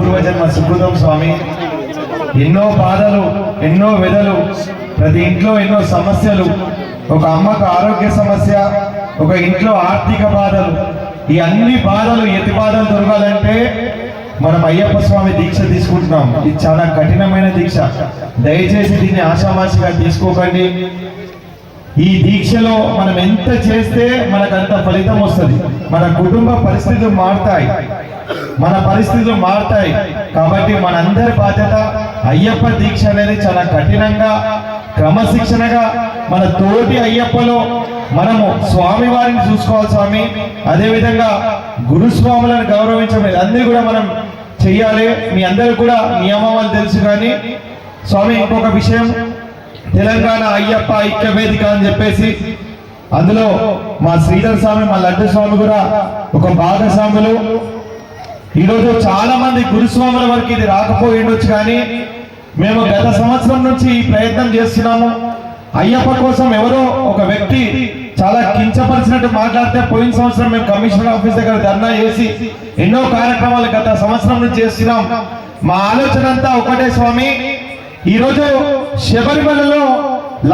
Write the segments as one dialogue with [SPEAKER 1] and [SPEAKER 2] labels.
[SPEAKER 1] పూర్వజన్మ సుకృతం స్వామి. ఎన్నో బాధలు ఎన్నో వెదలు ప్రతి ఇంట్లో ఎన్నో సమస్యలు ఒక అమ్మకు ఆరోగ్య సమస్య ఒక ఇంట్లో ఆర్థిక బాధలు ఈ అన్ని బాధలు ఎతి బాధలు దొరకాలంటే మనం అయ్యప్ప స్వామి దీక్ష తీసుకుంటున్నాం. ఇది చాలా కఠినమైన దీక్ష. దయచేసి దీన్ని ఆషామాషిగా తీసుకోకండి. ఈ దీక్షలో మనం ఎంత చేస్తే మనకు అంత ఫలితం వస్తుంది. మన కుటుంబ పరిస్థితులు మారుతాయి. మన పరిస్థితులు మారుతాయి. కాబట్టి మనందరి బాధ్యత అయ్యప్ప దీక్ష అనేది చాలా కఠినంగా క్రమశిక్షణగా మన తోటి అయ్యప్పలో మనము స్వామి వారిని చూసుకోవాలి స్వామి. అదేవిధంగా గురుస్వాములను గౌరవించడం అన్ని కూడా మనం చెయ్యాలి. మీ అందరికి కూడా నియమాలు తెలుసు కానీ. స్వామి ఇంకొక విషయం. తెలంగాణ అయ్యప్ప ఐక్య వేదిక అని చెప్పేసి అందులో మా శ్రీధర్ స్వామి మా లడ్డు స్వామి కూడా ఒక భాగస్వాములు. ఈరోజు చాలా మంది గురుస్వాముల వరకు ఇది రాకపోయి ఉండొచ్చు కానీ మేము గత సంవత్సరం నుంచి ఈ ప్రయత్నం చేస్తున్నాము. అయ్యప్ప కోసం ఎవరో ఒక వ్యక్తి చాలా కించపరిచినట్టు మాట్లాడితే పోయిన సంవత్సరం మేము కమిషనర్ ఆఫీస్ దగ్గర ధర్నా చేసి ఎన్నో కార్యక్రమాలు గత సంవత్సరం నుంచి చేస్తున్నాం. మా ఆలోచన అంతా ఒకటే స్వామి. ఈరోజు శబరిమలలో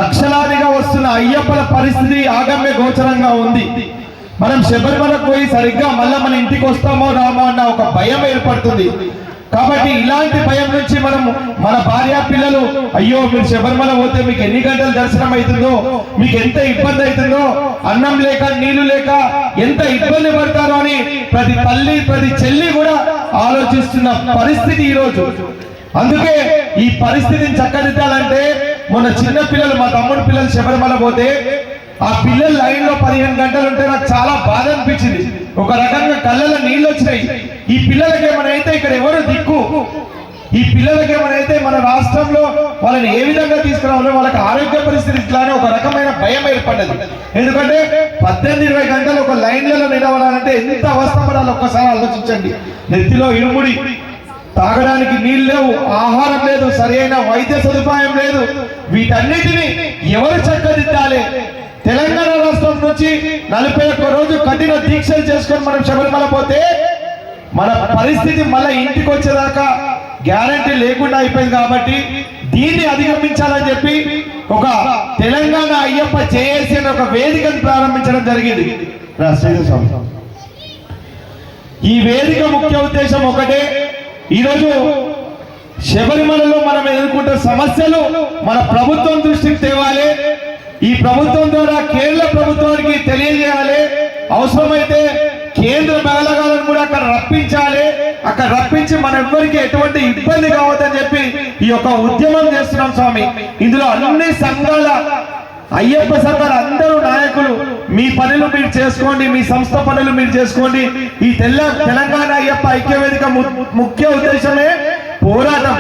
[SPEAKER 1] లక్షలాదిగా వస్తున్న అయ్యప్పల పరిస్థితి ఆగమ్య గోచరంగా ఉంది. మనం శబరిమలకు పోయి సరిగ్గా మళ్ళీ మన ఇంటికి వస్తామో రామో అన్న ఒక భయం ఏర్పడుతుంది. కాబట్టి ఇలాంటి భయం నుంచి మనం మన భార్య పిల్లలు అయ్యో మీరు శబరిమల పోతే మీకు ఎన్ని గంటలు దర్శనం అవుతుందో మీకు ఎంత ఇబ్బంది అవుతుందో అన్నం లేక నీళ్ళు లేక ఎంత ఇబ్బంది పడతారో అని ప్రతి తల్లి ప్రతి చెల్లి కూడా ఆలోచిస్తున్న పరిస్థితి ఈ రోజు అందుకే ఈ పరిస్థితిని చక్కదిద్దాలంటే మన చిన్న పిల్లలు మా తమ్ముడు పిల్లలు శబరిమల పోతే ఆ పిల్లలు లైన్లో పదిహేను గంటలు ఉంటే నాకు చాలా బాధ అనిపించింది. ఒక రకంగా కళ్ళలో నీళ్ళు వచ్చినాయి. ఈ పిల్లలకి ఏమైనా ఇక్కడ ఎవరు దిక్కు? ఈ పిల్లలకి ఏమైనా మన రాష్ట్రంలో వాళ్ళని ఏ విధంగా తీసుకురావాలో వాళ్ళకి ఆరోగ్య పరిస్థితి ఇట్లానే ఒక రకమైన భయం ఏర్పడ్డది. ఎందుకంటే పద్దెనిమిది ఇరవై గంటలు ఒక లైన్లలో నిలవాలంటే ఎంత అవస్థ పడాలి ఒక్కసారి ఆలోచించండి. నెత్తిలో ఇరుముడి. తాగడానికి నీళ్ళు లేవు ఆహారం లేదు సరైన వైద్య సదుపాయం లేదు. వీటన్నిటిని ఎవరు చక్కదిద్దాలి? తెలంగాణ రాష్ట్రం నుంచి నలభై ఒక్క రోజు కఠిన దీక్షలు చేసుకొని మనం శబరిమల పోతే మన పరిస్థితి మళ్ళీ ఇంటికి వచ్చేదాకా గ్యారంటీ లేకుండా అయిపోయింది కాబట్టి దీన్ని అధిగమించాలని చెప్పి ఒక తెలంగాణ అయ్యప్ప చేసి అనే ఒక వేదికను ప్రారంభించడం జరిగింది. స్వామి. ఈ వేదిక ముఖ్య ఉద్దేశం ఒకటే. ఈరోజు శబరిమలలో మనం ఎదుర్కొంటున్న సమస్యలు మన ప్రభుత్వం దృష్టికి తేవాలి. ఈ ప్రభుత్వం ద్వారా కేంద్ర ప్రభుత్వానికి తెలియజేయాలి. అవసరమైతే కేంద్ర మేళగాలను కూడా అక్కడ రప్పించాలి. అక్కడ రప్పించి మన ఎవ్వరికి ఎటువంటి ఇబ్బంది కావద్దని చెప్పి ఈ యొక్క ఉద్యమం చేస్తున్నాం స్వామి. ఇందులో అన్ని సంఘాల అయ్యప్ప సంఘాల అందరూ నాయకులు మీ పనులు మీరు చేసుకోండి మీ సంస్థ పనులు మీరు చేసుకోండి. ఈ తెల్ల తెలంగాణ అయ్యప్ప ఐక్య వేదిక ము- ముఖ్య ఉద్దేశమే పోరాటం.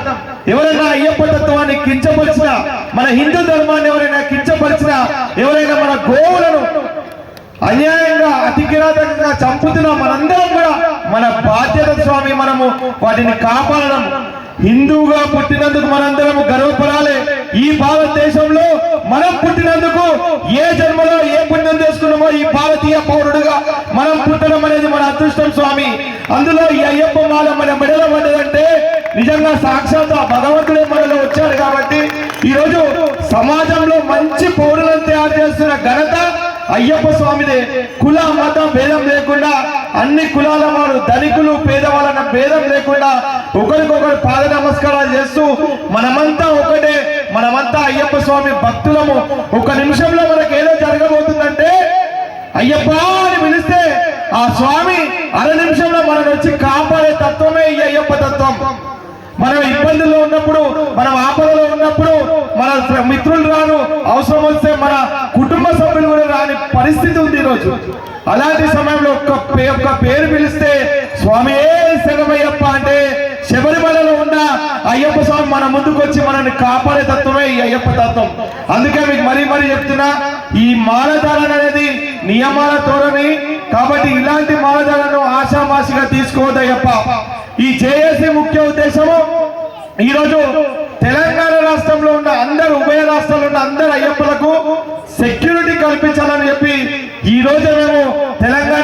[SPEAKER 1] ఎవరైనా అయ్యప్ప తత్వాన్ని కించపరిచిన మన హిందూ ధర్మాన్ని ఎవరైనా కించపరిచిన ఎవరైనా మన గోవులను అన్యాయంగా అతి కిరాతకంగా చంపుతున్న మనందరం కూడా మన బాధ్యత స్వామి మనము వాటిని కాపాడడం. హిందువుగా పుట్టినందుకు మనందరం గర్వపడాలి. ఈ భారతదేశంలో మనం పుట్టినందుకు ఏ జన్మలో ఏ పుణ్యం చేసుకున్నామో ఈ భారతీయ పౌరుడుగా మనం పుట్టడం అనేది మన అదృష్టం స్వామి. అందులో ఈ అయ్యప్ప మాల మన మెడలో పడ్డదంటే నిజంగా సాక్షాత్ ఆ భగవంతుడే మనలో వచ్చాడు కాబట్టి ఈరోజు సమాజంలో మంచి పౌరులను తయారు చేస్తున్న ఘనత అయ్యప్ప స్వామిదే. కుల మత భేదం లేకుండా అన్ని కులాల వారు ధనికులు పేదవాళ్ళన్న భేదం లేకుండా ఒకరికొకరు పాద నమస్కారాలు చేస్తూ మనమంతా ఒకటే మనమంతా అయ్యప్ప స్వామి భక్తులము. ఒక నిమిషంలో మనకు ఏదో జరగబోతుందంటే అయ్యప్ప అని పిలిస్తే ఆ స్వామి అర నిమిషంలో మనం వచ్చి కాపాడే తత్వమే ఈ అయ్యప్ప తత్వం. మనం ఇబ్బందుల్లో ఉన్నప్పుడు మనం ఆపదలో ఉన్నప్పుడు మన మిత్రులు రాను అవసరం వస్తే మన కుటుంబ సభ్యులు కూడా రాని పరిస్థితి ఉంది ఈరోజు. అలాంటి సమయంలో ఒక్క ఒక్క పేరు పిలిస్తే స్వామి ఏ శరమయ్యప్ప అంటే శబరిమలలో ఉన్న అయ్యప్ప స్వామి మన ముందుకు వచ్చి మనల్ని కాపాడే తత్వమే ఈ అయ్యప్ప తత్వం. అందుకే మీకు మరీ మరీ చెప్తున్నా ఈ మాలధారణ అనేది నియమాల తోరని కాబట్టి ఇలాంటి మాలధారణను ఆశామాసిగా తీసుకోవద్దు అయ్యప్ప. ఈ జేఏసీ ముఖ్య ఉద్దేశము ఈరోజు తెలంగాణ రాష్ట్రంలో ఉన్న అందరు ఉభయ రాష్ట్రాల్లో ఉన్న అందరు అయ్యప్పలకు సెక్యూరిటీ కల్పించాలని చెప్పి ఈ రోజు మేము తెలంగాణ